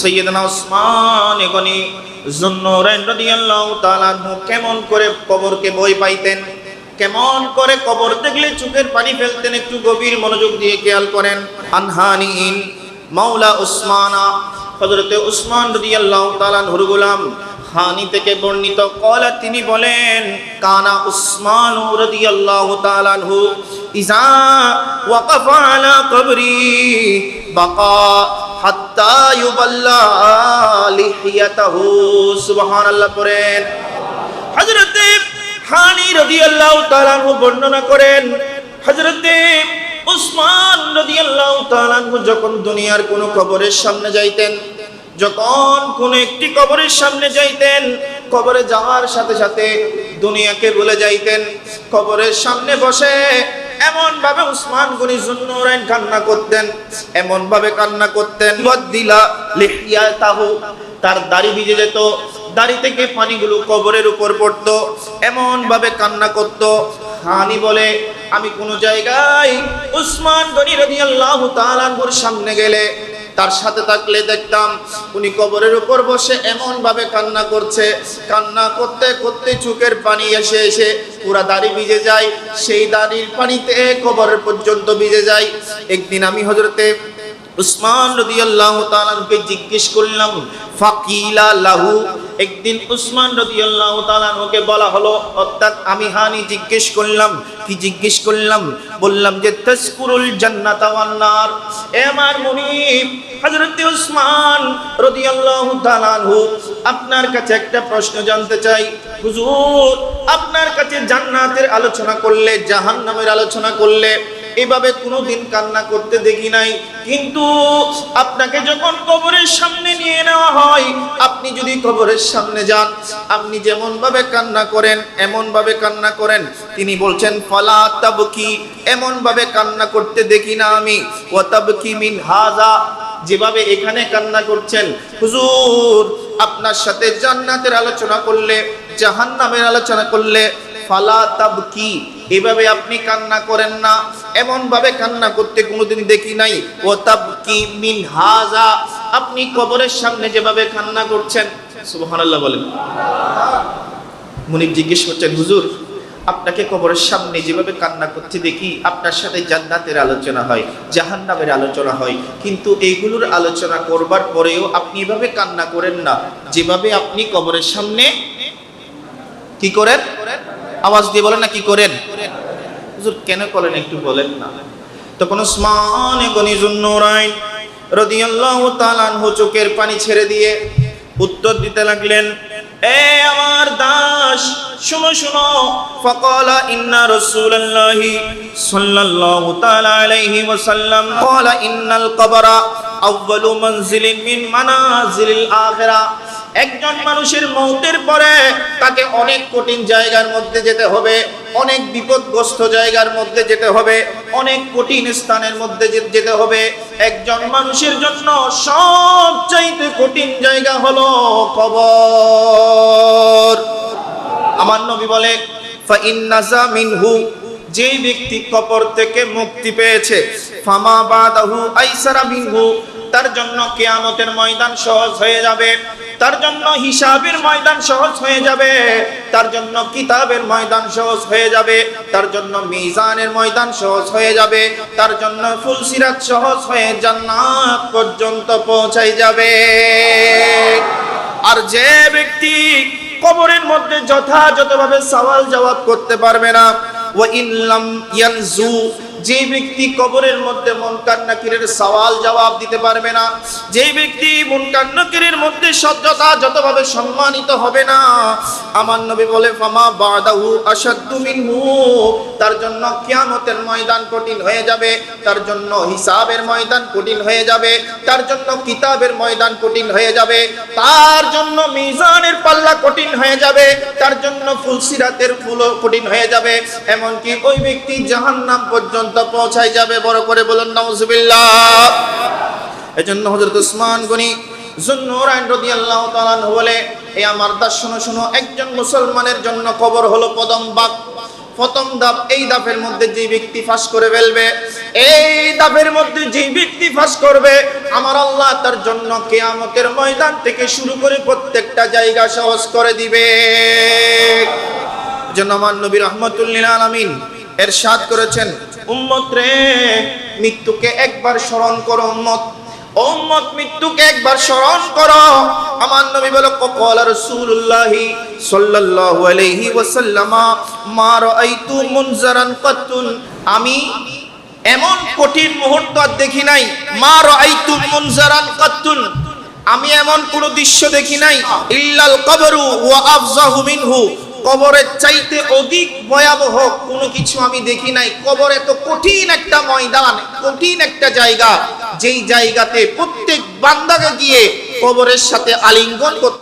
সৈয়দনা ওসমান গনি জুন্নুরাইন রাদিয়াল্লাহু তাআলা কেমন করে কবরকে বই পাইতেন? কেমন করে কবর দেখলে চোখের পানি ফেলতেন? একটু গভীর মনোযোগ দিয়ে খেয়াল করেন। আনহানিন মাওলা উসমানা, হযরতে উসমান রাদিয়াল্লাহু তাআলা আনহুর গোলাম। হানি থেকে বর্ণিত কলা তিনি বলেন, কানা উসমান রাদিয়াল্লাহু তাআলা ইজা ওয়াকাফা আলা কবরি, বাকা হযরতে হানি বর্ণনা করেন উসমান যখন দুনিয়ার কোন কবরের সামনে যাইতেন, যখন কোন একটি কবরের সামনে যাইতেন, কবরে যাওয়ার সাথে সাথে দুনিয়াকে ভুলে যাইতেন, কবরের সামনে বসে ভাবে উসমান গনি জুন্নুরাইন কান্না করতেন এমন ভাবে কান্না করতেন। বদিলা লিহিয়া তাহু তার দাড়ি ভিজে যেত, দাড়ি থেকে পানিগুলো কবরের উপর পড়ত এমন ভাবে কান্না করত। হানি বলে, আমি কোন জায়গায় উসমান গনি রাদিয়াল্লাহু তাআলার সামনে গেলে তার সাথে থাকলে দেখতাম উনি কবরের উপর বসে এমন ভাবে কান্না করছে। কান্না করতে করতে চুকের পানি এসে এসে পুরা দাড়ি ভিজে যায়। সেই দাড়ির পানিতে কবরের পর্যন্ত ভিজে যায়। একদিন আমি হজরতে উসমান রাদিয়াল্লাহু তাআলাকে জিজ্ঞেস করলাম, ফাকিলা লাহু? একদিন উসমান রাদিয়াল্লাহু তাআলাকে বলা হলো, অর্থাৎ আমি হানি জিজ্ঞেস করলাম। কি জিজ্ঞেস করলাম? বললাম যে তাসকুরুল জান্নাতা এ আমার মুনিব, হযরত উসমান রাদিয়াল্লাহু তাআলা আনহু, আপনার কাছে একটা প্রশ্ন জানতে চাই। হুজুর, আপনার কাছে জান্নাতের আলোচনা করলে, জাহান্নামের আলোচনা করলে এভাবে কোনোদিন কান্না করতে দেখি নাই। কিন্তু আপনাকে যখন কবরের সামনে নিয়ে নেওয়া হয়, আপনি যদি কবরের সামনে যান, আপনি যেমন ভাবে কান্না করেন এমন ভাবে কান্না করেন। তিনি বলছেন, ফলা তাবকি এমন ভাবে কান্না করতে দেখি না আমি। ও তাবকি মিন হাজা যেভাবে এখানে কান্না করছেন। হুজুর, আপনার সাথে জান্নাতের আলোচনা করলে, জাহান্নামের আলোচনা করলে, ফালা তাবকি এভাবে আপনি কান্না করেন না। এমন ভাবে কান্না করতে কোনোদিন দেখি নাই। ও তাবকি মিন হাজা? আপনি কবরের সামনে যেভাবে কান্না করছেন, সুবহানাল্লাহ বলেন। মুনিব জিজ্ঞেস করছেন, হুজুর, আপনাকে কবরের সামনে যেভাবে কান্না করতে দেখি, আপনার সাথে জান্নাতের আলোচনা হয়, জাহান্নামের আলোচনা হয়। কিন্তু এইগুলোর আলোচনা করবার পরেও আপনি এভাবে কান্না করেন না। যেভাবে আপনি কবরের সামনে কি করেন? আওয়াজ দিয়ে বলেন না কি করেন? কেন করেন একটু বলেন না। তখন উসমান গনি জুন্নুরাইন রাদিয়াল্লাহু তাআলা আনহু চোখের পানি ছেড়ে দিয়ে উত্তর দিতে লাগলেন, এ আমার দাস, শুনো শুনো। ফাকালা, ইন্না রাসূলুল্লাহি সাল্লাল্লাহু তাআলা আলাইহি ওয়াসাল্লাম। ক্বালা ইন্নাল কবরা আউয়ালু মানজিলিন মিন মানাজিলিল আখিরা। একজন মানুষের মৌতের পরে তাকে অনেক কঠিন জায়গার মধ্যে যেতে হবে, অনেক বিপদগ্রস্ত জায়গার মধ্যে যেতে হবে, অনেক কঠিন স্থানের মধ্যে যে- যেতে হবে। একজন মানুষের জন্য সবচাইতে কঠিন জায়গা হলো কবর। আমার নবী বলে, ফাইন্নাজা মিনহু যেই ব্যক্তি কবর থেকে মুক্তি পেয়েছে, ফামা বাদাহু আইসারা মিনহু, তার জন্য কিয়ামতের ময়দান সহজ হয়ে যাবে। তার জন্য হিসাবের ময়দান সহজ হয়ে যাবে, তার জন্য কিতাবের ময়দান সহজ হয়ে যাবে, তার জন্য মিজানের ময়দান সহজ হয়ে যাবে, তার জন্য ফুলসিরাত সহজ হয়ে জান্নাত পর্যন্ত পৌঁছাই যাবে। আর যে ব্যক্তি কবরের মধ্যে যথাযথভাবে সওয়াল জবাব করতে পারবে না, ওয়া ইনলাম ইয়ানজু যে ব্যক্তি কবরের মধ্যে মুনকার নাকিরের সওয়াল জবাব দিতে পারবে না, যে ব্যক্তি মুনকার নাকিরের মধ্যে সত্যতা যতভাবে সম্মানিত হবে না, আমার নবী বলে, ফামা বাদাহু আশাদ্দু মিনহু তার জন্য কিয়ামতের ময়দান কঠিন হয়ে যাবে, তার জন্য হিসাবের ময়দান কঠিন হয়ে যাবে, তার জন্য কিতাবের ময়দান কঠিন হয়ে যাবে, তার জন্য মিজানের পাল্লা কঠিন হয়ে যাবে, তার জন্য ফুলসিরাতের ফুলও কঠিন হয়ে যাবে, এমনকি ওই ব্যক্তি জাহান্নাম পর্যন্ত পৌঁছায় যাবে, বড় করে বলুন, নাউজুবিল্লাহ। এজন্য হযরত উসমান গনি বলে এই আমার দাস, শোনো শোনো, একজন মুসলমানের জন্য কবর হলো পদম বাগ প্রথম ধাপ এই ধাপের মধ্যে যে ব্যক্তি ফাঁস করে ফেলবে, এই ধাপের মধ্যে যে ব্যক্তি ফাঁস করবে, আমার আল্লাহ তার জন্য কেয়ামতের ময়দান থেকে শুরু করে প্রত্যেকটা জায়গা সহজ করে দিবে। জন্য আমার নবী রহমতুল্লিল আলমিন এর সাদ করেছেন উম্মত মৃত্যুকে একবার স্মরণ করো উম্মত। উম্মত, মৃত্যুকে একবার স্মরণ করো। আমার নবী বলে কল রাসূলুল্লাহ সাল্লাল্লাহু আলাইহি ওয়াসাল্লামা, মা রাআইতু মুনজারান কাতুন আমি এমন কঠিন মুহূর্ত আর দেখি নাই, মা রাআইতু মুনজারান কাতুন আমি এমন কোন দৃশ্য দেখি নাই, ইল্লাল কবরু ওয়া আফজাহু মিনহু। কবরের চাইতে অধিক ভয়াবহ কোনো কিছু আমি দেখি নাই। কবর এত কঠিন একটা ময়দান, কঠিন একটা জায়গা। যেই জায়গাতে প্রত্যেক বান্দাকে গিয়ে কবরের সাথে আলিঙ্গন করতে